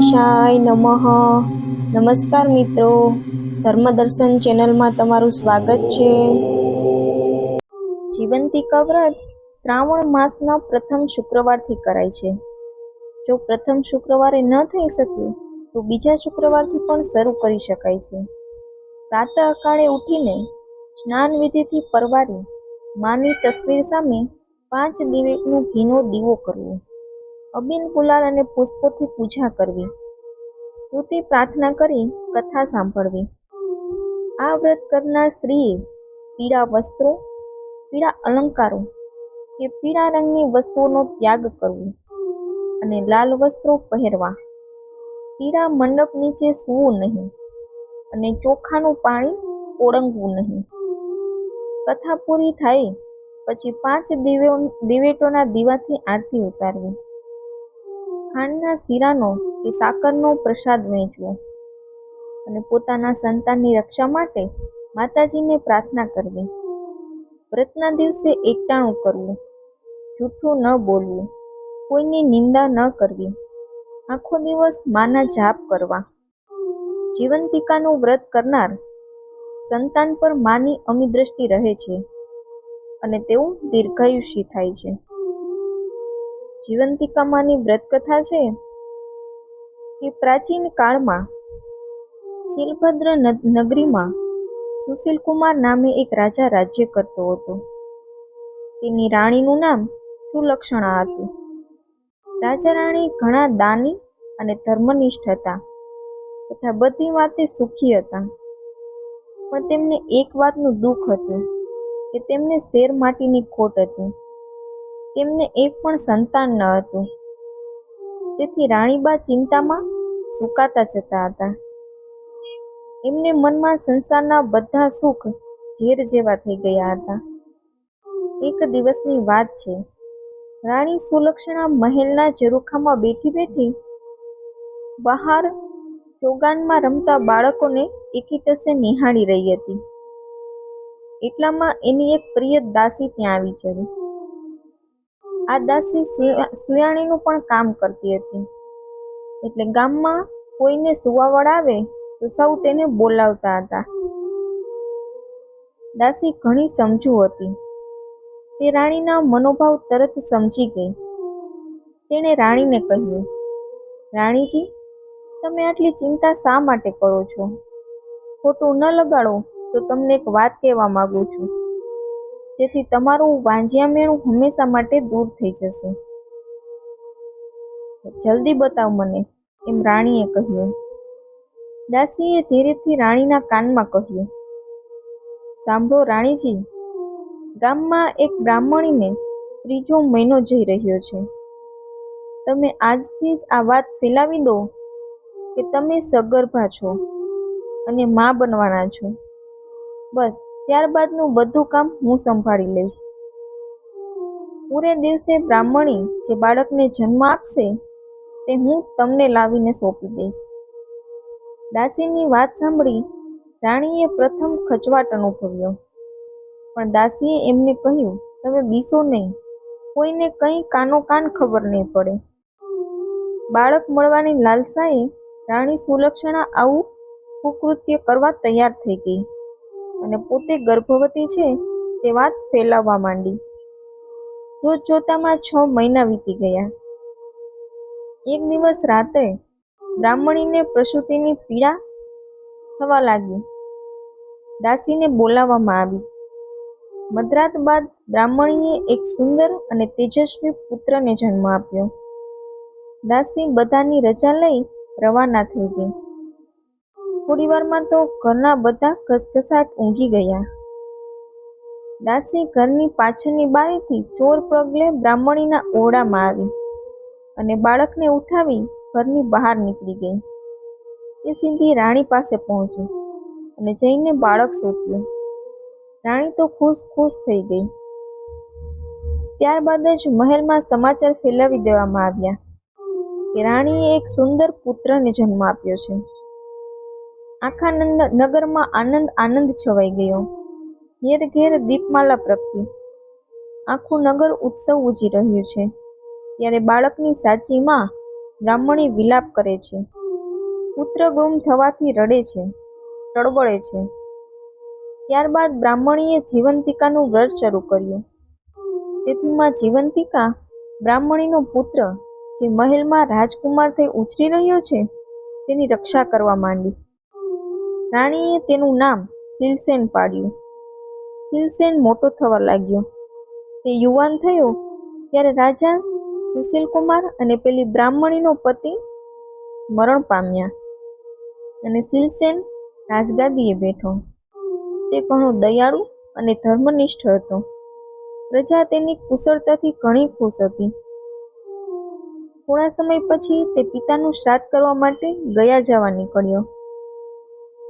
ગણેશાય નમઃ. નમસ્કાર મિત્રો. ધર્મદર્શન ચેનલમાં તમારું સ્વાગત છે. જીવંતિકા વ્રત શ્રાવણ માસના પ્રથમ શુક્રવારથી કરાય છે. જો પ્રથમ શુક્રવારે ન થઈ શકે, તો બીજા શુક્રવારથી પણ શરૂ કરી શકાય છે. પ્રાતઃ અકાળે ઉઠીને સ્નાન વિધિથી પરવારી માની તસવીર સામે પાંચ દિવેટનો ઘીનો દીવો કરવો. અબીલ ગુલાલ અને પુષ્પોથી પૂજા કરવી. સ્તુતિ પ્રાર્થના કરી, કથા સાંભળવી. આ વ્રત કરનાર સ્ત્રીએ પીળા વસ્ત્રો, પીળા અલંકારો કે પીળા રંગની વસ્તુઓનો ત્યાગ કરવો અને લાલ વસ્ત્રો પહેરવા. પીળા મંડપ નીચે સૂવું નહીં અને ચોખાનું પાણી ઓળંગવું નહીં. કથા પૂરી થાય, પછી પાંચ દિવે દિવેટોના દીવાથી આરતી ઉતારવી. ખાંડના શીરાનો કે સાકરનો પ્રસાદ વહેંચવો અને પોતાના સંતાનની રક્ષા માટે માતાજીને પ્રાર્થના કરવી. વ્રતના દિવસે એકટાણું કરવું, જૂઠું ન બોલવું, કોઈની નિંદા ન કરવી, આખો દિવસ માના જાપ કરવા. જીવંતિકાનું વ્રત કરનાર સંતાન પર માની અમી દ્રષ્ટિ રહે છે અને તેઓ દીર્ઘાયુષી થાય છે. જીવંતિકામાની વ્રત કથા છે કે પ્રાચીન કાળમાં શિલભદ્ર નગરીમાં સુશીલકુમાર નામે એક રાજા રાજ્ય કરતો હતો. તેની રાણીનું નામ સુલક્ષણા હતું. રાજા રાણી ઘણા દાની અને ધર્મનિષ્ઠ હતા તથા બધી વાતે સુખી હતા. પણ તેમને એક વાતનું દુઃખ હતું કે તેમને શેર માટીની ખોટ હતી. તેમને એક પણ સંતાન ન હતું. તેથી રાણીબા ચિંતામાં સુકાતા જતા હતા. એમને મનમાં સંસારના બધા સુખ ઝેર જેવા થઈ ગયા હતા. એક દિવસની વાત છે. રાણી સુલક્ષણા મહેલના ઝરૂખામાં બેઠી બેઠી બહાર ચોગાનમાં રમતા બાળકોને એકીટસે નિહાળી રહી હતી. એટલામાં એની એક પ્રિય દાસી ત્યાં આવી ચડી આ દાસી સુયાણીનું પણ કામ કરતી હતી. એટલે ગામમાં કોઈને સુવાવડ આવે તો સૌ તેને બોલાવતા હતા. દાસી ઘણી સમજુ હતી. તે રાણીના મનોભાવ તરત સમજી ગઈ. તેણે રાણીને કહ્યું, રાણીજી, તમે આટલી ચિંતા શા માટે કરો છો? ખોટું ન લગાડો તો તમને એક વાત કહેવા માંગુ છું. જેથી તમારું વાંજિયા મેળું હંમેશા માટે દૂર થઈ જશે. જલ્દી બતાવ મને, એમ રાણીએ કહ્યું. દાસીએ ધીરેથી રાણીના કાનમાં કહ્યું. સાંભળો રાણીજી, ગામમાં એક બ્રાહ્મણીને ત્રીજો મહિનો જઈ રહ્યો છે. તમે આજથી જ આ વાત ફેલાવી દો કે તમે સગર્ભા છો અને મા બનવાના છો. બસ ત્યારબાદનું બધું કામ હું સંભાળી લઈશ. પૂરે દિવસે બ્રાહ્મણી જે બાળકને જન્મ આપશે, તે હું તમને લાવીને સોંપી દઈશ. દાસીની વાત સાંભળી રાણીએ પ્રથમ ખચવાટ અનુભવ્યો. પણ દાસીએ એમને કહ્યું, તમે બીસો નહીં, કોઈને કંઈ કાનો કાન ખબર નહીં પડે. બાળક મળવાની લાલસાએ રાણી સુલક્ષણા આવું કુકૃત્ય કરવા તૈયાર થઈ ગઈ. અને પોતે ગર્ભવતી છે તે વાત ફેલાવવા માંડી. જોત જોતામાં છ મહિના વીતી ગયા. એક દિવસ રાત્રે બ્રાહ્મણીને પ્રસૂતિની પીડા થવા લાગી. દાસીને બોલાવવામાં આવી. મધરાત બાદ બ્રાહ્મણીએ એક સુંદર અને તેજસ્વી પુત્રને જન્મ આપ્યો. દાસી બધાની રજા લઈ રવાના થઈ ગઈ. થોડી વારમાં તો ઘરના બધા ઘસઘસાટ ઊંઘી ગયા. દાસી ઘરની પાછળની બારીથી ચોર પગલે બ્રાહ્મણીના ઓરડામાં આવી અને બાળકને ઉઠાવી ઘરની બહાર નીકળી ગઈ. એ સીધી રાણી પાસે પહોંચી અને જઈને બાળક સોંપ્યું. રાણી તો ખુશ ખુશ થઈ ગઈ. ત્યારબાદ જ મહેલમાં સમાચાર ફેલાવી દેવામાં આવ્યા કે રાણીએ એક સુંદર પુત્રને જન્મ આપ્યો છે. આખા નગરમાં આનંદ આનંદ છવાઈ ગયો. ઘેર ઘેર દીપમાલા પ્રગટી. આખું નગર ઉત્સવ ઉજી રહ્યું છે. ત્યારે બાળકની સાચી માં બ્રાહ્મણી વિલાપ કરે છે. પુત્ર ગુમ થવાથી રડે છે ટળબળે છે. ત્યારબાદ બ્રાહ્મણીએ જીવંતિકાનું વ્રત શરૂ કર્યું. તેથી માં જીવંતિકા બ્રાહ્મણીનો પુત્ર, જે મહેલમાં રાજકુમાર થઈ ઉછરી રહ્યો છે, તેની રક્ષા કરવા માંડી. રાણીએ તેનું નામ સિલસેન પાડ્યું. સિલસેન મોટો થવા લાગ્યો. તે યુવાન થયો ત્યારે રાજા સુશીલ કુમાર અને પેલી બ્રાહ્મણીનો પતિ મરણ પામ્યા અને સિલસેન રાજગાદીએ બેઠો. તે ઘણો દયાળુ અને ધર્મનિષ્ઠ હતો. પ્રજા તેની કુશળતાથી ઘણી ખુશ હતી. થોડા સમય પછી તે પિતાનું શ્રાદ્ધ કરવા માટે ગયા જવા નીકળ્યો.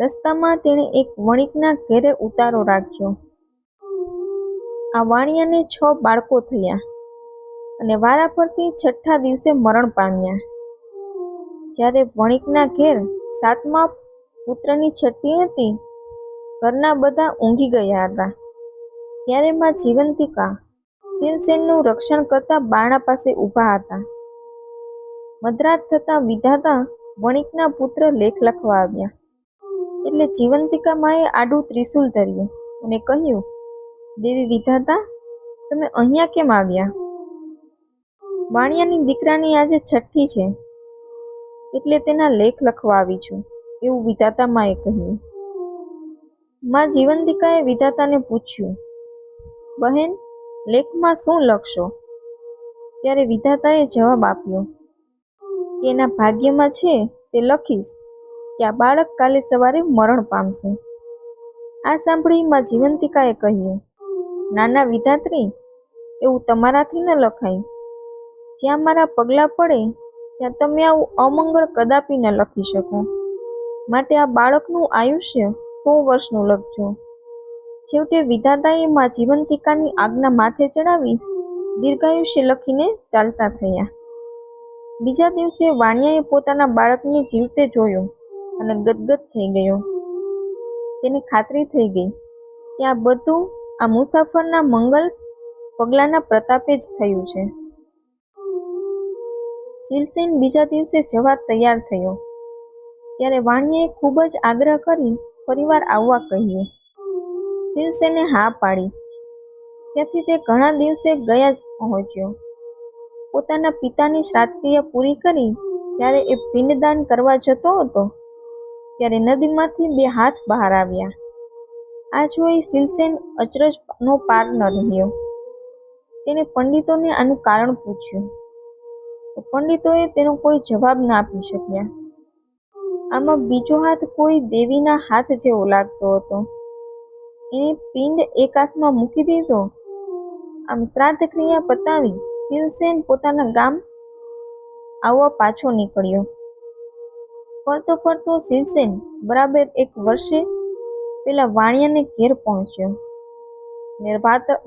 રસ્તામાં તેણે એક વણિકના ઘેરે ઉતારો રાખ્યો. આ વાણિયાને છ બાળકો થયા અને વારાફરતી છઠ્ઠા દિવસે મરણ પામ્યા. જ્યારે વણિકના ઘેર સાતમા પુત્રની છઠ્ઠી હતી, ઘરના બધા ઊંઘી ગયા હતા. ત્યારે માં જીવંતિકા શિવસેનનું રક્ષણ કરતા બાણા પાસે ઊભા હતા. મધરાત થતાં વિધાતા વણિકના પુત્ર લેખ લખવા આવ્યા. એટલે જીવંતિકા માએ આડું ત્રિશુલ ધર્યું અને કહ્યું, દેવી વિધાતા, તમે અહીંયા કેમ આવ્યા? વાણિયાની દીકરાની આજે છઠ્ઠી છે, એટલે તેના લેખ લખવા આવી છું, એવું વિધાતા માએ કહ્યું. માં જીવંતિકાએ વિધાતાને પૂછ્યું, બહેન, લેખમાં શું લખશો? ત્યારે વિધાતાએ જવાબ આપ્યો એના ભાગ્યમાં છે તે લખીશ કે આ બાળક કાલે સવારે મરણ પામશે. આ સાંભળી માં જીવંતિકાએ કહ્યું, નાના વિધાત્રી, એવું તમારાથી ન લખાય. જ્યાં મારા પગલાં પડે, ત્યાં તમે આવું અમંગળ કદાપી ન લખી શકો. માટે આ બાળકનું આયુષ્ય સો વર્ષનું લખજો. છેવટે વિધાતાએ માં જીવંતિકાની આજ્ઞા માથે ચડાવી દીર્ઘાયુષ્ય લખીને ચાલતા થયા. બીજા દિવસે વાણિયાએ પોતાના બાળકને જીવતે જોયો. અને ગદગદ થઈ ગયો. તેને ખાતરી થઈ ગઈ કે આ બધું આ મુસાફરના મંગલ પગલાના પ્રતાપે જ થયું છે. શિલસેન બીજા દિવસે જવા તૈયાર થયો. ત્યારે વાણિયાએ ખૂબ જ આગ્રહ કરી પરિવાર આવવા કહ્યું. શિલસેને હા પાડી. ત્યાંથી તે ઘણા દિવસે ગયા પહોંચ્યો. પોતાના પિતાની શ્રાદ્ધક્રિયા પૂરી કરી ત્યારે એ પિંડદાન કરવા જતો હતો. ત્યારે નદીમાંથી બે હાથ બહાર આવ્યા. આ જોઈ સિલસેન અચરજનો પાર ન રહ્યો. તેણે પંડિતોને આનું કારણ પૂછ્યું. પંડિતોએ તેનો કોઈ જવાબ ના આપી શક્યા. આમાં બીજો હાથ કોઈ દેવીના હાથ જેવો લાગતો હતો. એણે પિંડ એક હાથમાં મૂકી દીધો. આમ શ્રાદ્ધ ક્રિયા પતાવી સિલસેન પોતાના ગામ આવવા પાછો નીકળ્યો. ફરતો ફરતો શિવસેન બરાબર એક વર્ષે પેલા વાણિયાને ઘેર પહોંચ્યો. ને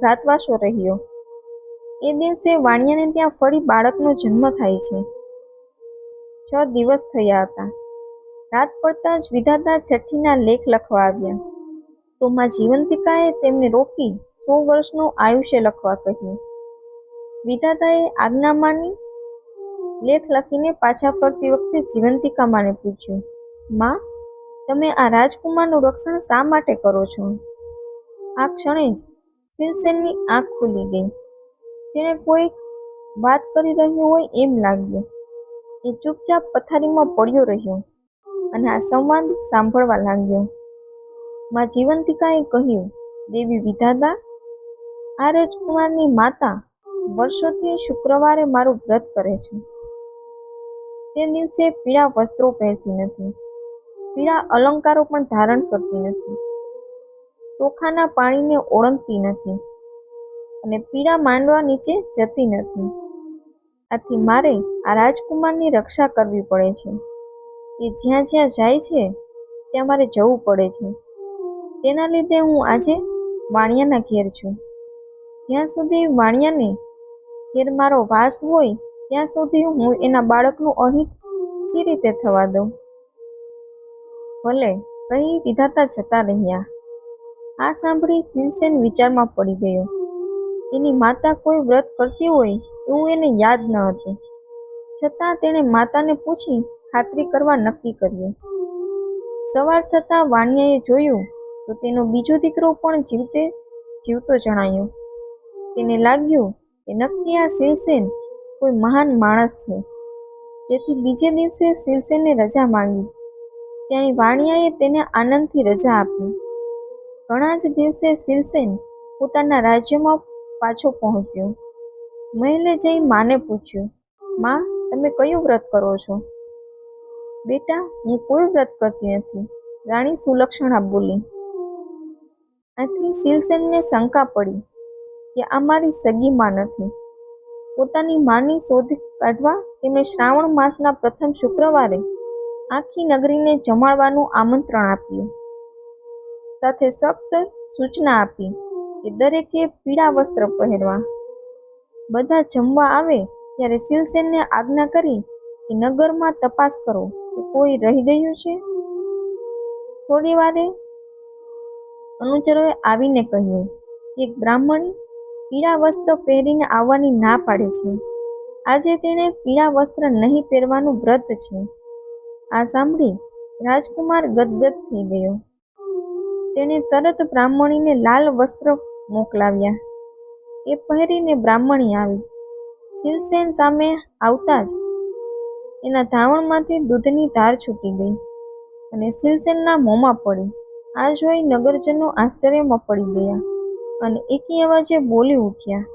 રાતવાસો રહ્યો. એ દિવસે વાણિયાને ત્યાં ફરી બાળકનો જન્મ થાય છે. છ દિવસ થયા હતા. રાત પડતા જ વિધાતા છઠ્ઠીના લેખ લખવા આવ્યા. તો માં જીવંતિકાએ તેમને રોકી સો વર્ષનું આયુષ્ય લખવા કહ્યું. વિધાતાએ આજ્ઞા માની લેખ લખીને પાછા ફરતી વખતે જીવંતિકા માને પૂછ્યું, માં, તમે આ રાજકુમારનું રક્ષણ શા માટે કરો છો? આ ક્ષણે જ સિલસેનની આંખ ખુલી ગઈ. તેણે કોઈ વાત કરી રહ્યું હોય એમ લાગ્યું. એ ચૂપચાપ પથારીમાં પડ્યો રહ્યો અને આ સંવાદ સાંભળવા લાગ્યો. માં જીવંતિકાએ કહ્યું, દેવી વિધાતા, આ રાજકુમારની માતા વર્ષોથી શુક્રવારે મારું વ્રત કરે છે. તે દિવસે પીળા વસ્ત્રો પહેરતી નથી. પીળા અલંકારો પણ ધારણ કરતી નથી. ચોખાના પાણીને ઓળંગતી નથી અને પીળા માંડવા નીચે જતી નથી. આથી મારે આ રાજકુમારની રક્ષા કરવી પડે છે. એ જ્યાં જ્યાં જાય છે, ત્યાં મારે જવું પડે છે. તેના લીધે હું આજે વાણિયાના ઘેર છું. જ્યાં સુધી વાણિયાને ઘેર મારો વાસ હોય ત્યાં સુધી હું એના બાળકનું અહિત સી રીતે થવા દઉં? ભલે, કંઈ વિધાતા જતા રહ્યા. આ સાંભળી સિનસેન વિચારમાં પડી ગયો. એની માતા કોઈ વ્રત કરતી હોય એવું એને યાદ ન હતું. છતાં તેણે માતાને પૂછી ખાતરી કરવા નક્કી કર્યું. સવાર થતાં વાણિયાએ જોયું તો તેનો બીજો દીકરો પણ જીવતે જીવતો જણાયો. તેને લાગ્યું કે નક્કી આ શિવસેન કોઈ મહાન માણસ છે. જેથી બીજે દિવસે શિવસેને રજા માંગી. તેણી વાણિયાએ તેને આનંદથી રજા આપી. ઘણા જ દિવસે શિવસેન પોતાના રાજ્યમાં પાછો પહોંચ્યો. મહેલે જઈ માને પૂછ્યું, માં, તમે કયું વ્રત કરો છો? બેટા, હું કોઈ વ્રત કરતી નથી. રાણી સુલક્ષણા બોલી. આથી શિવસેનને શંકા પડી કે આ મારી સગી માં નથી. પોતાની માની શોધ કાઢવા તેમણે શ્રાવણ માસના પ્રથમ શુક્રવારે આખી નગરીને જમાડવાનું આમંત્રણ આપ્યું. સાથે સખ્ત સૂચના આપી કે દરેકે પીળા વસ્ત્ર પહેરવા. બધા જમવા આવે ત્યારે શિવસેનને આજ્ઞા કરી કે નગરમાં તપાસ કરો કે કોઈ રહી ગયું છે. થોડી વારે અનુચરોએ આવીને કહ્યું, એક બ્રાહ્મણી પીળા વસ્ત્ર પહેરીને આવવાની ના પાડે છે. આજે તેણે પીળા વસ્ત્ર નહીં પહેરવાનું વ્રત છે. આ સાંભળી રાજકુમાર ગદગદ થઈ ગયો. તેણે તરત બ્રાહ્મણીને લાલ વસ્ત્ર મોકલાવ્યા. એ પહેરીને બ્રાહ્મણી આવી. શિવસેન સામે આવતા જ એના ધાવણમાંથી દૂધની ધાર છૂટી ગઈ અને શિવસેનના મોંમાં પડી. આ જોઈ નગરજનો આશ્ચર્યમાં પડી ગયા. અને એકી અવાજે બોલી ઉઠ્યા,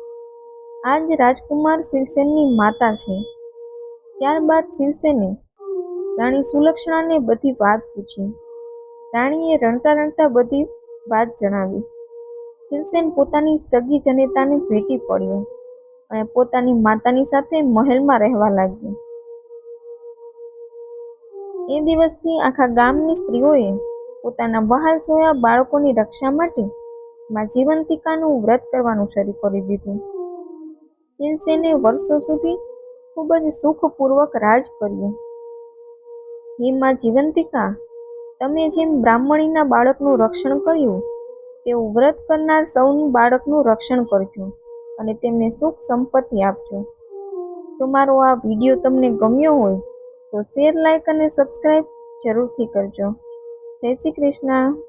આજ રાજકુમાર શિવસેનની માતા છે. ત્યારબાદ શિવસેને રાણી સુલક્ષણાને બધી વાત પૂછી. રાણીએ રણતા રણતા બધી વાત જણાવી. શિવસેન પોતાની સગી જનેતાને ભેટી પડ્યો અને પોતાની માતાની સાથે મહેલમાં રહેવા લાગ્યો. એ દિવસથી આખા ગામની સ્ત્રીઓએ પોતાના બહાર સોયા બાળકોની રક્ષા માટે માં જીવંતિકાનું વ્રત કરવાનું શરૂ કરી દીધું. શિવસેને વર્ષો સુધી ખૂબ જ સુખપૂર્વક રાજ કર્યું. હે માં જીવંતિકા, તમે જેમ બ્રાહ્મણીના બાળકનું રક્ષણ કર્યું તેવું વ્રત કરનાર સૌનું બાળકનું રક્ષણ કરજો અને તેમને સુખ સંપત્તિ આપજો. જો મારો આ વીડિયો તમને ગમ્યો હોય તો શેર લાઇક અને સબસ્ક્રાઈબ જરૂરથી કરજો. જય શ્રી કૃષ્ણ.